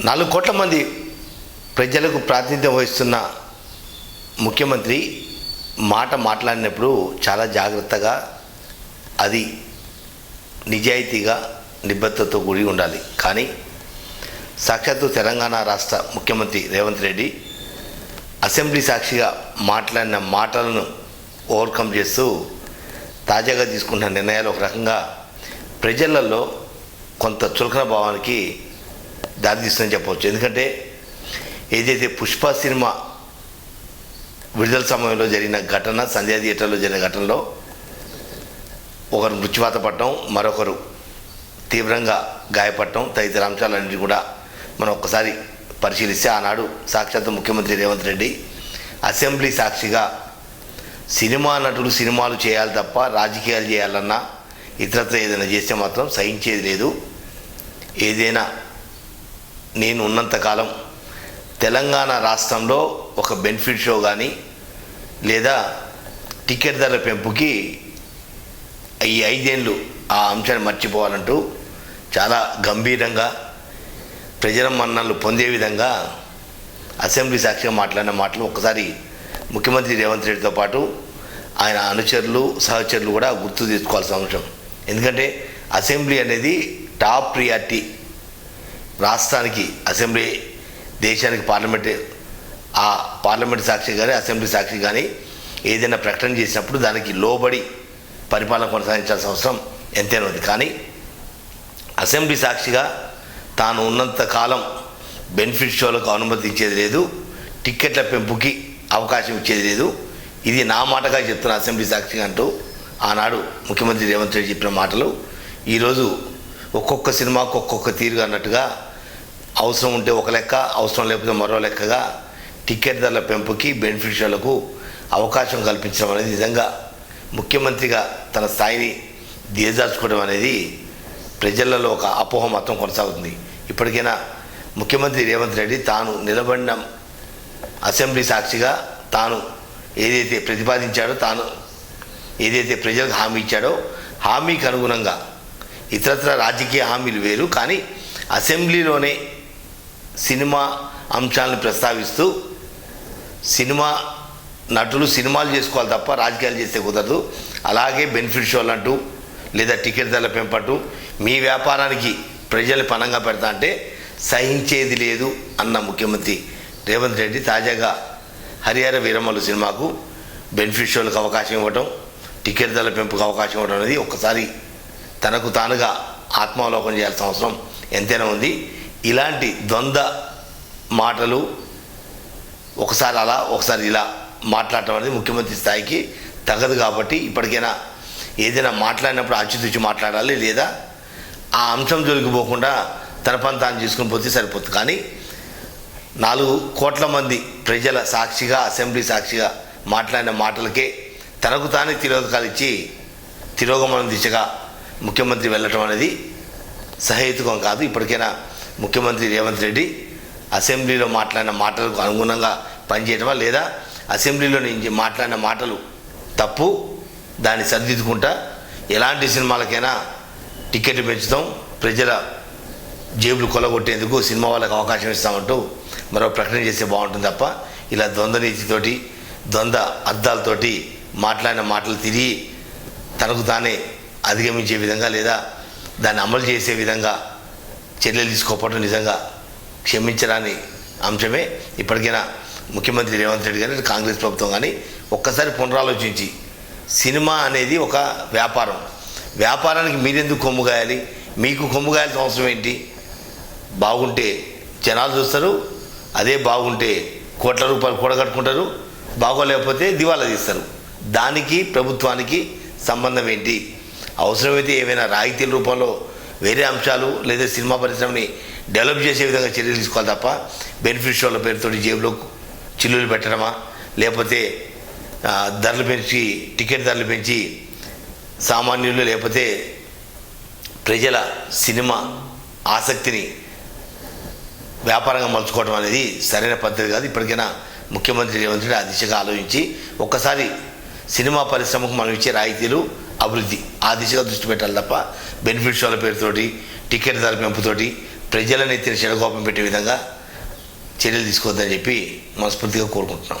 నాలుగు కోట్ల మంది ప్రజలకు ప్రాతినిధ్యం వహిస్తున్న ముఖ్యమంత్రి మాట మాట్లాడినప్పుడు చాలా జాగ్రత్తగా అది నిజాయితీగా నిబద్ధతతో కూడి ఉండాలి. కానీ సాక్షాత్తు తెలంగాణ రాష్ట్ర ముఖ్యమంత్రి రేవంత్ రెడ్డి అసెంబ్లీ సాక్షిగా మాట్లాడిన మాటలను ఓవర్కమ్ చేస్తూ తాజాగా తీసుకున్న నిర్ణయాలు ఒక రకంగా ప్రజలలో కొంత చులకన భావానికి దారితీస్తుందని చెప్పవచ్చు. ఎందుకంటే ఏదైతే పుష్ప సినిమా విడుదల సమయంలో జరిగిన ఘటన సంధ్యా థియేటర్లో జరిగిన ఘటనలో ఒకరు మృత్యువాత పడటం మరొకరు తీవ్రంగా గాయపడటం తదితర అంశాలన్నింటినీ కూడా మనం ఒక్కసారి పరిశీలిస్తే ఆనాడు సాక్షాత్ ముఖ్యమంత్రి రేవంత్ రెడ్డి అసెంబ్లీ సాక్షిగా సినిమా నటులు సినిమాలు చేయాలి తప్ప రాజకీయాలు చేయాలన్నా ఇతరత్ర ఏదైనా చేస్తే మాత్రం సహించేది లేదు. ఏదైనా నేను ఉన్నంతకాలం తెలంగాణ రాష్ట్రంలో ఒక బెనిఫిట్ షో కానీ లేదా టికెట్ ధరల పెంపుకి ఈ ఐదేళ్ళు ఆ అంశాన్ని మర్చిపోవాలంటూ చాలా గంభీరంగా ప్రజల మన్నలు పొందే విధంగా అసెంబ్లీ సాక్షిగా మాట్లాడిన మాటలు ఒకసారి ముఖ్యమంత్రి రేవంత్ రెడ్డితో పాటు ఆయన అనుచరులు సహచరులు కూడా గుర్తు తీసుకోవాల్సిన అంశం. ఎందుకంటే అసెంబ్లీ అనేది టాప్ ప్రియారిటీ రాష్ట్రానికి అసెంబ్లీ దేశానికి పార్లమెంట్ ఆ పార్లమెంట్ సాక్షి కానీ అసెంబ్లీ సాక్షి కానీ ఏదైనా ప్రకటన చేసినప్పుడు దానికి లోబడి పరిపాలన కొనసాగించాల్సిన అవసరం ఎంతైనా ఉంది. కానీ అసెంబ్లీ సాక్షిగా తాను ఉన్నంత కాలం బెనిఫిట్ షోలకు అనుమతి ఇచ్చేది లేదు టిక్కెట్ల పెంపుకి అవకాశం ఇచ్చేది లేదు. ఇది నా మాటగా చెప్తున్న అసెంబ్లీ సాక్షిగా అంటూ ఆనాడు ముఖ్యమంత్రి రేవంత్ రెడ్డి చెప్పిన మాటలు. ఈరోజు ఒక్కొక్క సినిమాకు ఒక్కొక్క తీరుగా అన్నట్టుగా అవసరం ఉంటే ఒక లెక్క అవసరం లేకపోతే మరో లెక్కగా టికెట్ ధరల పెంపుకి బెనిఫిషియర్లకు అవకాశం కల్పించడం అనేది నిజంగా ముఖ్యమంత్రిగా తన స్థాయిని దిగజార్చుకోవడం అనేది ప్రజలలో ఒక అపోహ మొత్తం కొనసాగుతుంది. ఇప్పటికైనా ముఖ్యమంత్రి రేవంత్ రెడ్డి తాను నిలబడిన అసెంబ్లీ సాక్షిగా తాను ఏదైతే ప్రతిపాదించాడో తాను ఏదైతే ప్రజలకు హామీ ఇచ్చాడో హామీకి అనుగుణంగా ఇతరత్ర రాజకీయ హామీలు వేరు. కానీ అసెంబ్లీలోనే సినిమా అంశాలను ప్రస్తావిస్తూ సినిమా నటులు సినిమాలు చేసుకోవాలి తప్ప రాజకీయాలు చేస్తే కుదరదు. అలాగే బెనిఫిట్ షోలు అంటూ లేదా టికెట్ ధరల పెంపట్టు మీ వ్యాపారానికి ప్రజలు పనంగా పెడతా అంటే సహించేది లేదు అన్న ముఖ్యమంత్రి రేవంత్ రెడ్డి తాజాగా హరిహర వీరమ్మలు సినిమాకు బెనిఫిట్ షోలకు అవకాశం ఇవ్వటం టికెట్ ధరల పెంపుకు అవకాశం ఇవ్వడం అనేది ఒక్కసారి తనకు తానుగా ఆత్మావలోకం చేయాల్సిన అవసరం ఎంతైనా ఉంది. ఇలాంటి ద్వంద్వ మాటలు ఒకసారి అలా ఒకసారి ఇలా మాట్లాడటం అనేది ముఖ్యమంత్రి స్థాయికి తగదు కాబట్టి ఇప్పటికైనా ఏదైనా మాట్లాడినప్పుడు ఆచితూచి మాట్లాడాలి లేదా ఆ అంశం జొలిగిపోకుండా తన పని తాను చేసుకుని పోతే సరిపోతుంది. కానీ నాలుగు కోట్ల మంది ప్రజల సాక్షిగా అసెంబ్లీ సాక్షిగా మాట్లాడిన మాటలకే తనకు తానే తిరోధకాలు ఇచ్చి తిరోగమనం దిశగా ముఖ్యమంత్రి వెళ్ళటం అనేది సహేతుకం కాదు. ఇప్పటికైనా ముఖ్యమంత్రి రేవంత్ రెడ్డి అసెంబ్లీలో మాట్లాడిన మాటలకు అనుగుణంగా పనిచేయటమా లేదా? అసెంబ్లీలో నుంచి మాట్లాడిన మాటలు తప్పు దాన్ని సరిదిద్దుకుంటా ఎలాంటి సినిమాలకైనా టికెట్ పెంచుతాం ప్రజల జేబులు కొలగొట్టేందుకు సినిమా వాళ్ళకి అవకాశం ఇస్తామంటూ మరో ప్రకటన చేస్తే బాగుంటుంది తప్ప ఇలా ద్వంద్వ నీతితోటి ద్వంద్వ అర్థాలతోటి మాట్లాడిన మాటలు తిరిగి తనకు తానే అధిగమించే విధంగా లేదా దాన్ని అమలు చేసే విధంగా చర్యలు తీసుకోకపోవడం నిజంగా క్షమించరాని అంశమే. ఇప్పటికైనా ముఖ్యమంత్రి రేవంత్ రెడ్డి గారి కాంగ్రెస్ ప్రభుత్వం కానీ ఒక్కసారి పునరాలోచించి సినిమా అనేది ఒక వ్యాపారం. వ్యాపారానికి మీరెందుకు కొమ్ము గాయాలి మీకు కొమ్ము గాయాల్సిన అవసరం ఏంటి? బాగుంటే జనాలు చూస్తారు అదే బాగుంటే కోట్ల రూపాయలు కూడగట్టుకుంటారు బాగోలేకపోతే దివాలా తీస్తారు. దానికి ప్రభుత్వానికి సంబంధం ఏంటి? అవసరమైతే ఏమైనా రాయితీల రూపంలో వేరే అంశాలు లేదా సినిమా పరిశ్రమని డెవలప్ చేసే విధంగా చర్యలు తీసుకోవాలి తప్ప బెనిఫిట్ షోల పేరుతో జేబులో చిల్లులు పెట్టడమా? లేకపోతే ధరలు పెంచి టికెట్ ధరలు పెంచి సామాన్యులు లేకపోతే ప్రజల సినిమా ఆసక్తిని వ్యాపారంగా మలుచుకోవడం అనేది సరైన పద్ధతి కాదు. ఇప్పటికైనా ముఖ్యమంత్రి రేవంత్ రెడ్డి ఆ దిశగా ఆలోచించి ఒక్కసారి సినిమా పరిశ్రమకు మనం ఇచ్చే రాయితీలు అభివృద్ధి. ఆ దిశగా దృష్టి పెట్టాలి తప్ప బెనిఫిట్ షోల పేరుతోటి టికెట్ ధర పెంపుతోటి ప్రజలనైతే ఎత్తిన చెడగోపం పెట్టే విధంగా చర్యలు తీసుకోవద్దని చెప్పి మనస్ఫూర్తిగా కోరుకుంటున్నాం.